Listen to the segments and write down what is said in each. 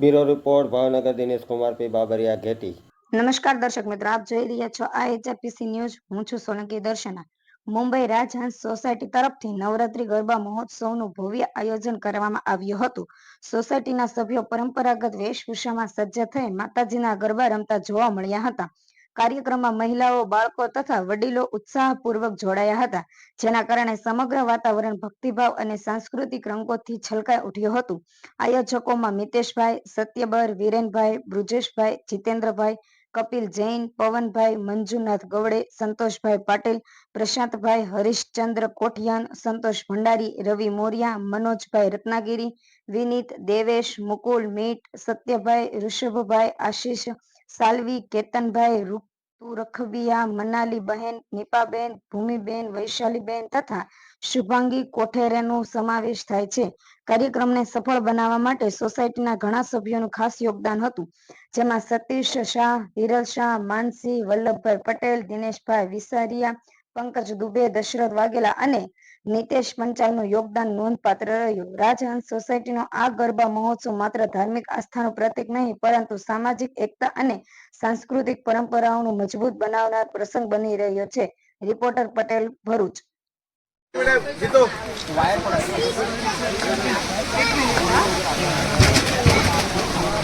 Bureau report, Bhavnagar Dinesh Kumar P Babariya Gheti. નમસ્કાર દર્શક મિત્રો, આપ જોઈ રહ્યા છો આ એચઆરપીસી ન્યૂઝ. હું છું સોલંકી દર્શના. મુંબઈ રાજહંસ સોસાયટી તરફથી નવરાત્રી ગરબા મહોત્સવનું ભવ્ય આયોજન કરવામાં આવ્યું હતું. સોસાયટીના સભ્યો પરંપરાગત વેશભૂષામાં સજ્જ થઈ માતાજીના ગરબા રમતા જોવા મળ્યા હતા. કાર્યક્રમમાં મહિલાઓ, બાળકો તથા વડીલો ઉત્સાહપૂર્વક જોડાયા હતા, જેના કારણે સમગ્ર વાતાવરણ ભક્તિભાવ અને સાંસ્કૃતિક રંગોથી છલકાઈ ઉઠ્યું હતું. આયોજકોમાં મિતેશભાઈ, સત્યબર, વિરેનભાઈ, બ્રુજેશભાઈ, જીતેન્દ્રભાઈ, કપિલ જૈન, પવનભાઈ, મંજુનાથ ગવડે, સંતોષભાઈ પાટીલ, પ્રશાંતભાઈ, હરીશચંદ્ર કોઠિયાન, સંતોષ ભંડારી, રવિ મોરિયા, મનોજભાઈ રત્નાગીરી, વિનીત, દેવેશ, મુકુલ મીટ સત્યભાઈ, ઋષભભાઈ, આશીષ સાલ્વી, કેતનભાઈ રૂપુ રખબિયા મનાલી બહેન, નીપાબેન, ભૂમિબેન, વૈશાલીબેન તથા શુભાંગી કોઠેરેનો સમાવેશ થાય છે. કાર્યક્રમને સફળ બનાવવા માટે સોસાયટીના ઘણા સભ્યોનું ખાસ યોગદાન હતું, જેમાં સતીશ શાહ વિરલ શાહ, માનસી, વલ્લભભાઈ પટેલ, દિનેશભાઈ વિસારિયા પંકજ દુબે દશરથ વાઘેલા અને નીતેશ પંચાલનું યોગદાન નોંધપાત્ર રહ્યું. રાજહંસ સોસાયટીનો આ ગરબા મહોત્સવ માત્ર ધાર્મિક આસ્થાનું પ્રતીક નહીં, પરંતુ સામાજિક એકતા અને સાંસ્કૃતિક પરંપરાઓનું મજબૂત બનાવનાર પ્રસંગ બની રહ્યો છે. રિપોર્ટર પટેલ, ભરૂચ.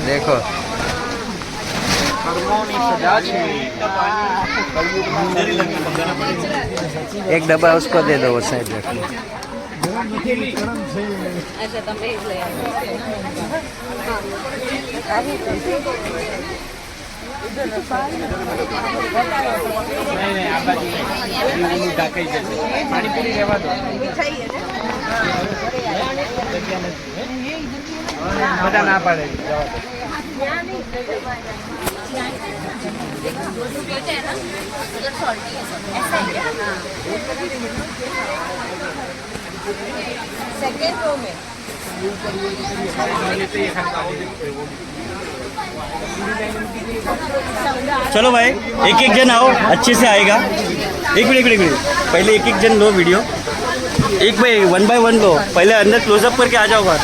देखो एक डब्बा उसको दे दो वो साइड रखो બધા ના પાડે सेकेंड रो में चलो भाई एक एक जन आओ अच्छे से आएगा। एक मिनट एक मिनट पहले एक एक जन लो वीडियो एक भाई वन बाय वन लो। पहले अंदर क्लोजअप करके आ जाओ बात तो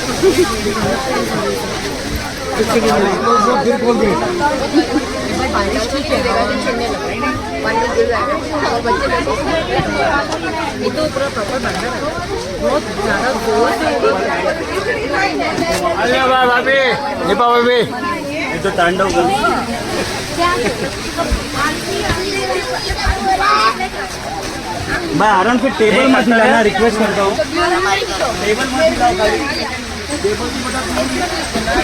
बहुत ज़्यादा भाभी निपा ये तो तांडव ભાઈ આરણ ફિટ ટેબલમાંથી લાના રિક્વેસ્ટ કરતા હું ટેબલમાંથી લાવ ખાલી. ટેબલથી બધા